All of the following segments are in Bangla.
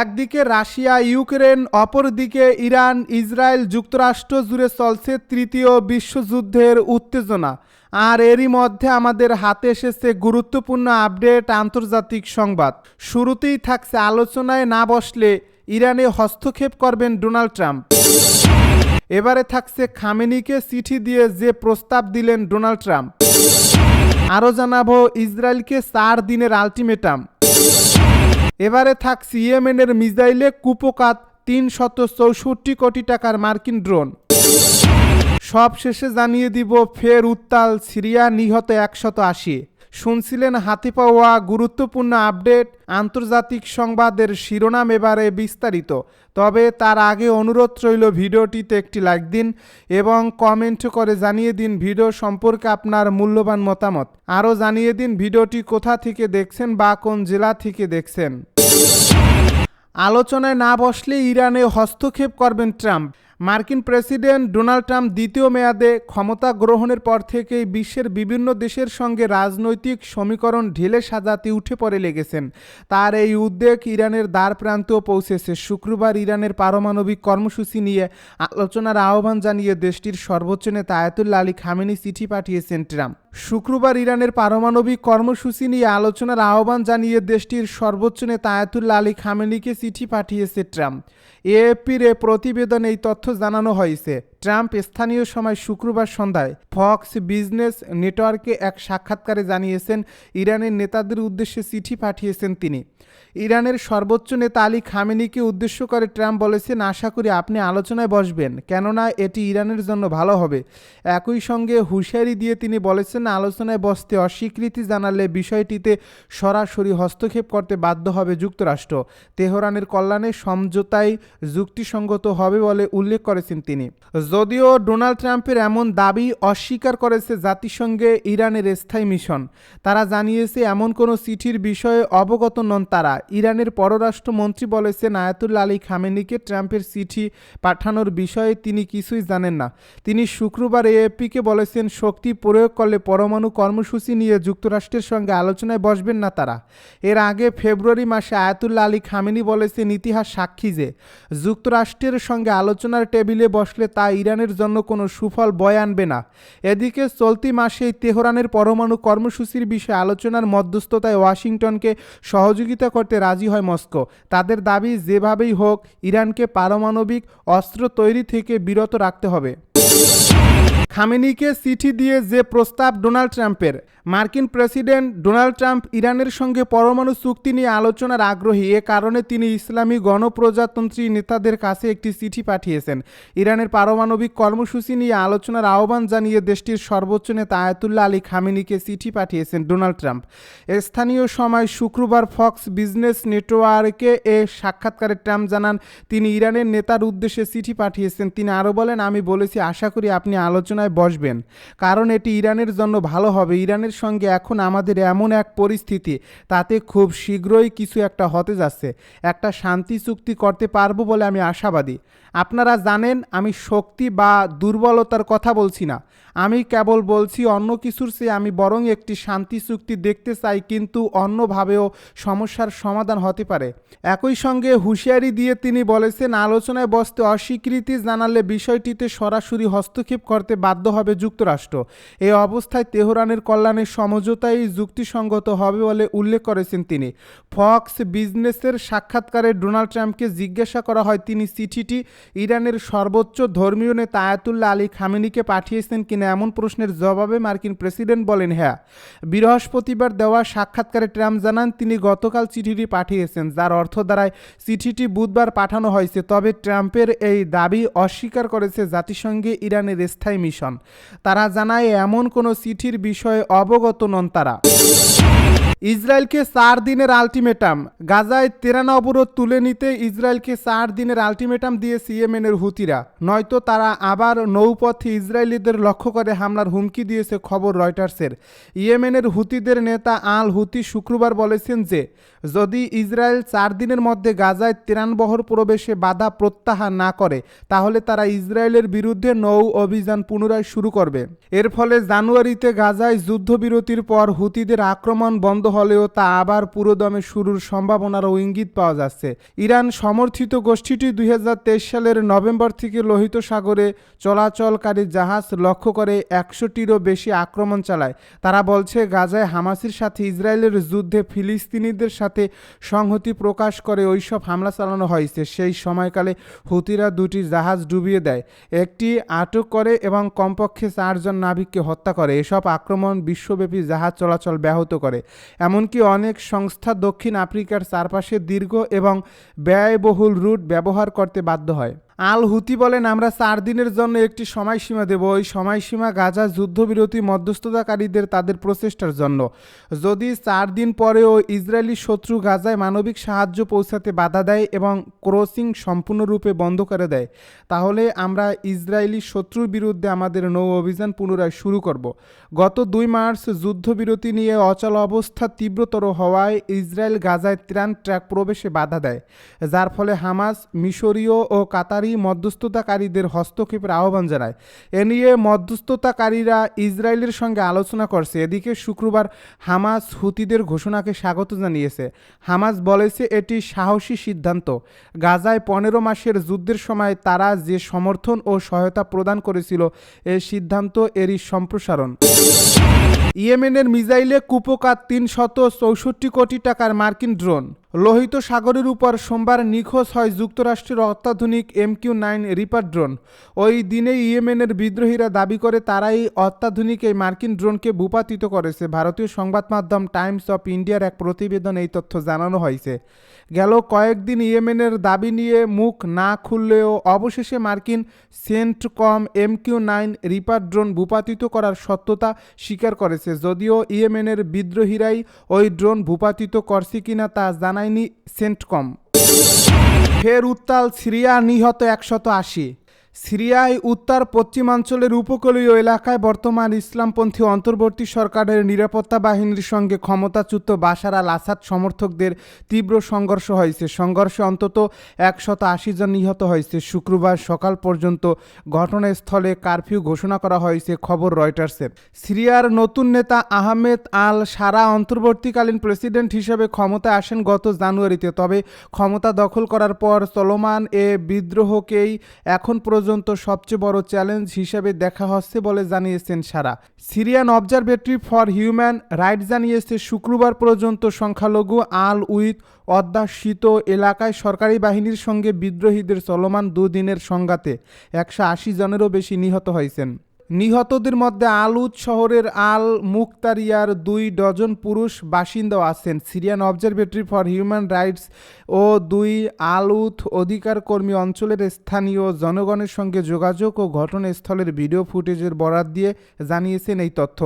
একদিকে রাশিয়া, ইউক্রেন, অপরদিকে ইরান, ইসরায়েল যুক্তরাষ্ট্র জুড়ে চলছে তৃতীয় বিশ্বযুদ্ধের উত্তেজনা। আর এরই মধ্যে আমাদের হাতে এসেছে গুরুত্বপূর্ণ আপডেট, আন্তর্জাতিক সংবাদ। শুরুতেই থাকছে আলোচনায় না বসলে ইরানে হস্তক্ষেপ করবেন ডোনাল্ড ট্রাম্প। এবারে থাকছে খামেনিকে চিঠি দিয়ে যে প্রস্তাব দিলেন ডোনাল্ড ট্রাম্প। আরও জানাব, ইসরায়েলকে চার দিনের আলটিমেটাম। এবারে থাকছে ইয়েমেনের মিসাইলে কুপোকাত তিন শত চৌষট্টি কোটি টাকার মার্কিন ড্রোন। সব শেষে জানিয়ে দিব ফের উত্তাল সিরিয়া নিহত একশত আশি। শুনছিলেন হাতে পাওয়া গুরুত্বপূর্ণ আপডেট, আন্তর্জাতিক সংবাদের শিরোনাম এবারে বিস্তারিত। তবে তার আগে অনুরোধ রইল ভিডিওটিতে একটি লাইক দিন এবং কমেন্ট করে জানিয়ে দিন ভিডিও সম্পর্কে আপনার মূল্যবান মতামত। আরও জানিয়ে দিন ভিডিওটি কোথা থেকে দেখছেন বা কোন জেলা থেকে দেখছেন। আলোচনায় না বসলে ইরানে হস্তক্ষেপ করবেন ট্রাম্প। মার্কিন প্রেসিডেন্ট ডোনাল্ড ট্রাম্প দ্বিতীয় মেয়াদে ক্ষমতা গ্রহণের পর থেকেই বিশ্বের বিভিন্ন দেশের সঙ্গে রাজনৈতিক সমীকরণ ঢেলে সাজাতে উঠে পড়ে লেগেছেন। তার এই উদ্বেগ ইরানের দ্বার প্রান্তেও পৌঁছেছে। শুক্রবার ইরানের পারমাণবিক কর্মসূচি নিয়ে আলোচনার আহ্বান জানিয়ে দেশটির সর্বোচ্চ নেতা আয়াতুল্লা আলী খামেনি চিঠি পাঠিয়েছেন ট্রাম্প। শুক্রবার ইরানের পারমাণবিক কর্মসূচি নিয়ে আলোচনার আহ্বান জানিয়ে দেশটির সর্বোচ্চ নেতা আয়াতুল্লা আলী খামেনিকে চিঠি পাঠিয়েছে ট্রাম্প। এএপির এ প্রতিবেদনে এই তথ্য জানানো হয়েছে। ট্রাম্প স্থানীয় সময় শুক্রবার সন্ধ্যায় ফক্স বিজনেস নেটওয়ার্কে এক সাক্ষাৎকারে জানিয়েছেন, ইরানের নেতাদের উদ্দেশ্যে চিঠি পাঠিয়েছেন তিনি। ইরানের সর্বোচ্চ নেতা আলী খামেনিকে উদ্দেশ্য করে ট্রাম্প বলেছেন, আশা করি আপনি আলোচনায় বসবেন, কেননা এটি ইরানের জন্য ভালো হবে। একই সঙ্গে হুঁশিয়ারি দিয়ে তিনি বলেছেন, আলোচনায় বসতে অস্বীকৃতি জানালে বিষয়টিতে সরাসরি হস্তক্ষেপ করতে বাধ্য হবে যুক্তরাষ্ট্র। তেহরানের কল্যাণে সমঝোতায় যুক্তিসঙ্গত হবে বলে উল্লেখ করেছেন তিনি। যদিও ডোনাল্ড ট্রাম্পের এমন দাবি অস্বীকার করেছে জাতিসংঘে ইরানের স্থায়ী মিশন, তারা জানিয়েছে এমন কোনো চিঠির বিষয়ে অবগত নন তারা। ইরানের পররাষ্ট্রমন্ত্রী বলেছেন আয়াতুল্লা আলী খামেনিকে ট্রাম্পের চিঠি পাঠানোর বিষয়ে তিনি কিছুই জানেন না। তিনি শুক্রবার এএপিকে বলেছেন, শক্তি প্রয়োগ করলে পরমাণু কর্মসূচি নিয়ে যুক্তরাষ্ট্রের সঙ্গে আলোচনায় বসবেন না তারা। এর আগে ফেব্রুয়ারি মাসে আয়াতুল্লা আলী খামেনি বলেছেন, ইতিহাস সাক্ষী যে যুক্তরাষ্ট্রের সঙ্গে আলোচনার টেবিলে বসলে তা ইরানের জন্য কোনো সুফল বয় আনবে না। এদিকে চলতি মাসেই তেহরানের পরমাণু কর্মসূচির বিষয়ে আলোচনার মধ্যস্থতায় ওয়াশিংটনকে সহযোগিতা করতে রাজি হয় মস্কো। তাদের দাবি, যেভাবেই হোক, ইরানকে পারমাণবিক অস্ত্র তৈরি থেকে বিরত রাখতে হবে। খামেনিকে চিঠি দিয়ে যে প্রস্তাব ডোনাল্ড ট্রাম্পের, মার্কিন প্রেসিডেন্ট ডোনাল্ড ট্রাম্প ইরানের সঙ্গে পরমাণু চুক্তি নিয়ে আলোচনার আগ্রহী, এ কারণে তিনি ইসলামী গণপ্রজাতন্ত্রী নেতাদের কাছে একটি চিঠি পাঠিয়েছেন। ইরানের পারমাণবিক কর্মসূচি নিয়ে আলোচনার আহ্বান জানিয়ে দেশটির সর্বোচ্চ নেতা আয়াতুল্লাহ আলী খামেনিকে চিঠি পাঠিয়েছেন ডোনাল্ড ট্রাম্প। স্থানীয় সময় শুক্রবার ফক্স বিজনেস নেটওয়ার্কে এ সাক্ষাৎকারে ট্রাম্প জানান, তিনি ইরানের নেতার উদ্দেশ্যে চিঠি পাঠিয়েছেন। তিনি আরও বলেন, আমি বলেছি, আশা করি আপনি আলোচনায় বসবেন। কারণ এটি ইরানের জন্য ভালো হবে। ইরানের সঙ্গে এখন আমাদের এমন এক পরিস্থিতি, তাতে খুব শীঘ্রই কিছু একটা হতে যাচ্ছে। একটা শান্তি চুক্তি করতে পারব বলে আমি আশাবাদী। আপনারা জানেন আমি শক্তি বা দুর্বলতার কথা বলছি না। আমি কেবল বলছি অন্য কিছুর চেয়ে আমি বরং একটি শান্তি চুক্তি দেখতে চাই, কিন্তু অন্যভাবেও সমস্যার সমাধান হতে পারে। একই সঙ্গে হুঁশিয়ারি দিয়ে তিনি বলেছেন, আলোচনায় বসতে অস্বীকৃতি জানালে বিষয়টিতে সরাসরি হস্তক্ষেপ করতে বাধ্য হবে যুক্তরাষ্ট্র। এই অবস্থায় তেহরানের কল্যাণের সমঝোতাই যুক্তিসঙ্গত হবে বলে উল্লেখ করেছেন তিনি। ফক্স বিজনেসের সাক্ষাৎকারে ডোনাল্ড ট্রাম্পকে জিজ্ঞাসা করা হয়, তিনি চিঠিটি ইরানের সর্বোচ্চ ধর্মীয় নেতা আয়াতুল্লাহ আলী খামেনিকে পাঠিয়েছেন কিনা এমন প্রশ্নের জবাবে মার্কিন প্রেসিডেন্ট বলেন হ্যাঁ। বৃহস্পতিবার দেওয়া সাক্ষাৎকারে ট্রাম্প জানান, তিনি গতকাল চিঠিটি পাঠিয়েছেন, যার অর্থ দ্বারায় চিঠিটি বুধবার পাঠানো হয়েছে। তবে ট্রাম্পের এই দাবি অস্বীকার করেছে জাতিসংঘে ইরানের স্থায়ী মিশন। তারা জানায়, এমন কোনো চিঠির বিষয়ে অবগত নন তারা। ইসরায়েলকে চার দিনের আলটিমেটাম। গাজায় তেরানা অবরোধ তুলে নিতে ইসরায়েলকে চার দিনের আলটিমেটাম দিয়ে সিএমএনের হুতিরা। নয়তো তারা আবার নৌপথে ইসরায়েলিদের লক্ষ্য করে হামলার হুমকি দিয়েছে খবর রয়টার্সের। ইয়েমেনের হুতিদের নেতা আল হুতি শুক্রবার বলেছেন যে, যদি ইসরায়েল চার দিনের মধ্যে গাজায় তেরানবহর প্রবেশে বাধা প্রত্যাহার না করে, তাহলে তারা ইসরায়েলের বিরুদ্ধে নৌ অভিযান পুনরায় শুরু করবে। এর ফলে জানুয়ারিতে গাজায় যুদ্ধবিরতির পর হুতিদের আক্রমণ বন্ধ হলেও তা আবার পুরোদমে শুরুর সম্ভাবনারও ইঙ্গিত পাওয়া যাচ্ছে। ইরান সমর্থিত গোষ্ঠীটি দুই হাজার তেইশ সালের নভেম্বর থেকে লোহিত সাগরে চলাচলকারী জাহাজ লক্ষ্য করে একশোটিরও বেশি আক্রমণ চালায়। তারা বলছে, গাজায় হামাসের সাথে ইসরায়েলের যুদ্ধে ফিলিস্তিনিদের সাথে সংহতি প্রকাশ করে ওইসব হামলা চালানো হয়েছে। সেই সময়কালে হুতিরা দুটি জাহাজ ডুবিয়ে দেয়। একটি আটক করে এবং কমপক্ষে চারজন নাবিককে হত্যা করে। এসব আক্রমণ বিশ্বব্যাপী জাহাজ চলাচল ব্যাহত করে। এমনকি অনেক সংস্থা দক্ষিণ আফ্রিকার চারপাশে দীর্ঘ এবং ব্যয়বহুল রুট ব্যবহার করতে বাধ্য হয়। আল হুতি বলেন, আমরা চার দিনের জন্য একটি সময়সীমা দেব। ওই সময়সীমা গাজা যুদ্ধবিরতি মধ্যস্থতাকারীদের তাদের প্রচেষ্টার জন্য। যদি চার দিন পরেও ইসরায়েলি শত্রু গাজায় মানবিক সাহায্য পৌঁছাতে বাধা দেয় এবং ক্রসিং সম্পূর্ণরূপে বন্ধ করে দেয়, তাহলে আমরা ইসরায়েলি শত্রুর বিরুদ্ধে আমাদের নৌ অভিযান পুনরায় শুরু করব। গত দুই মার্চ যুদ্ধবিরতি নিয়ে অচল অবস্থা তীব্রতর হওয়ায় ইসরায়েল গাজায় ত্রাণ ট্র্যাক প্রবেশে বাধা দেয়, যার ফলে হামাস, মিশরীয় ও কাতারি মধ্যস্থতাকারীদের হস্তক্ষেপের আহ্বান জানায়। এ নিয়ে মধ্যস্থতাকারীরা ইসরায়েলের সঙ্গে আলোচনা করছে। এদিকে শুক্রবার হামাস হুতিদের ঘোষণাকে স্বাগত জানিয়েছে। হামাস বলেছে, এটি সাহসী সিদ্ধান্ত। গাজায় পনেরো মাসের যুদ্ধের সময় তারা যে সমর্থন ও সহায়তা প্রদান করেছিল, এ সিদ্ধান্ত এরই সম্প্রসারণ। ইয়েমেনের মিজাইলে কুপোকাত তিন শত চৌষট্টি কোটি টাকার মার্কিন ড্রোন। লোহিত সাগরের উপর সোমবার নিখোঁজ হয় যুক্তরাষ্ট্রের অত্যাধুনিক এমকিউ নাইন রিপার ড্রোন। ওই দিনে ইয়েমেনের বিদ্রোহীরা দাবি করে তারাই অত্যাধুনিক এই মার্কিন ড্রোনকে ভূপাতিত করেছে। ভারতীয় সংবাদ মাধ্যম টাইমস অফ ইন্ডিয়ার এক প্রতিবেদন এই তথ্য জানানো হয়েছে। গেল কয়েকদিন ইয়েমেনের দাবি নিয়ে মুখ না খুললেও অবশেষে মার্কিন Saint CENTCOM MQ nine Reaper drone ভূপাতিত করার সত্যতা স্বীকার করেছে। যদিও ইয়েমেনের বিদ্রোহীরাই ওই ড্রোন ভূপাতিত করছে কিনা তা জানায়নি সেন্টকম। ফের উত্তাল সিরিয়া নিহত একশত আশি। সিরিয়ায় উত্তর পশ্চিমাঞ্চলের উপকূলীয় এলাকায় বর্তমান ইসলামপন্থী অন্তর্বর্তী সরকারের নিরাপত্তা বাহিনীর সঙ্গে ক্ষমতাচ্যুত বাশার আল আসাদ সমর্থকদের তীব্র সংঘর্ষ হয়েছে। সংঘর্ষে অন্তত একশত আশি জন নিহত হয়েছে। শুক্রবার সকাল পর্যন্ত ঘটনাস্থলে কারফিউ ঘোষণা করা হয়েছে, খবর রয়টার্সের। সিরিয়ার নতুন নেতা আহমেদ আল সারা অন্তর্বর্তীকালীন প্রেসিডেন্ট হিসেবে ক্ষমতায় আসেন গত জানুয়ারিতে, তবে ক্ষমতা দখল করার পর চলমান এ বিদ্রোহকেই এখন পর্যন্ত সবচেয়ে বড় চ্যালেঞ্জ হিসেবে দেখা হচ্ছে বলে জানিয়েছেন সারা। Syrian observatory for human right জানিয়েছে, শুক্রবার পর্যন্ত সংখ্যালঘু, আল উইথ অধ্যাসিত এলাকায় সরকারি বাহিনীর সঙ্গে বিদ্রোহীদের চলমান দুদিনের সংঘাতে একশো আশি জনেরও বেশি নিহত হয়েছেন। নিহতদের মধ্যে আলুদ শহরের আল মুক্তারিয়ার দুই ডজন পুরুষ বাসিন্দাও আছেন। Syrian observatory for human rights ও দুই আলুথ অধিকার কর্মী অঞ্চলের স্থানীয় জনগণের সঙ্গে যোগাযোগ ও ঘটনাস্থলের ভিডিও ফুটেজের বরাত দিয়ে জানিয়েছেন এই তথ্য।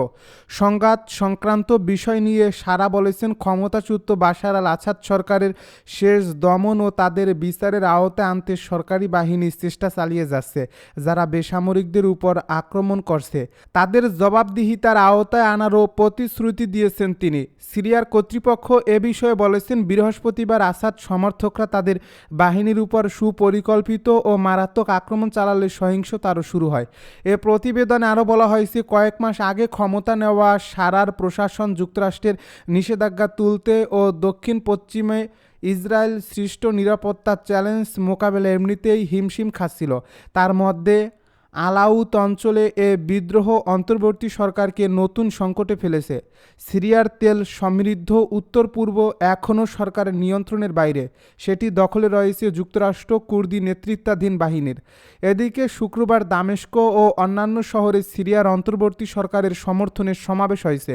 সংঘাত সংক্রান্ত বিষয় নিয়ে সারা বলেছেন ক্ষমতাচ্যুত বাশার আল আছাদ সরকারের শেষ দমন ও তাদের বিচারের আওতায় আনতে সরকারি বাহিনী চেষ্টা চালিয়ে যাচ্ছে, যারা বেসামরিকদের উপর আক্রমণ করছে। তাদের জবাবদিহিতার আওতায় আনারও প্রতিশ্রুতি দিয়েছেন তিনি। সিরিয়ার কর্তৃপক্ষ এ বিষয়ে বলেছেন, বৃহস্পতিবার আসাদ সমর্থকরা তাদের বাহিনীর উপর সুপরিকল্পিত ও মারাত্মক আক্রমণ চালালে সহিংসতা আরও শুরু হয়। এ প্রতিবেদনে আরও বলা হয়েছে, কয়েক মাস আগে ক্ষমতা নেওয়া সারার প্রশাসন যুক্তরাষ্ট্রের নিষেধাজ্ঞা তুলতে ও দক্ষিণ পশ্চিমে ইসরায়েল সৃষ্ট নিরাপত্তা চ্যালেঞ্জ মোকাবেলা এমনিতেই হিমশিম খাচ্ছিল। তার মধ্যে আলাউত অঞ্চলে এ বিদ্রোহ অন্তর্বর্তী সরকারকে নতুন সংকটে ফেলেছে। সিরিয়ার তেল সমৃদ্ধ উত্তর পূর্ব এখনও সরকারের নিয়ন্ত্রণের বাইরে। সেটি দখলে রয়েছে যুক্তরাষ্ট্র, কুর্দি নেতৃত্বাধীন বাহিনীর। এদিকে শুক্রবার দামেস্ক ও অন্যান্য শহরে সিরিয়ার অন্তর্বর্তী সরকারের সমর্থনের সমাবেশ হয়েছে।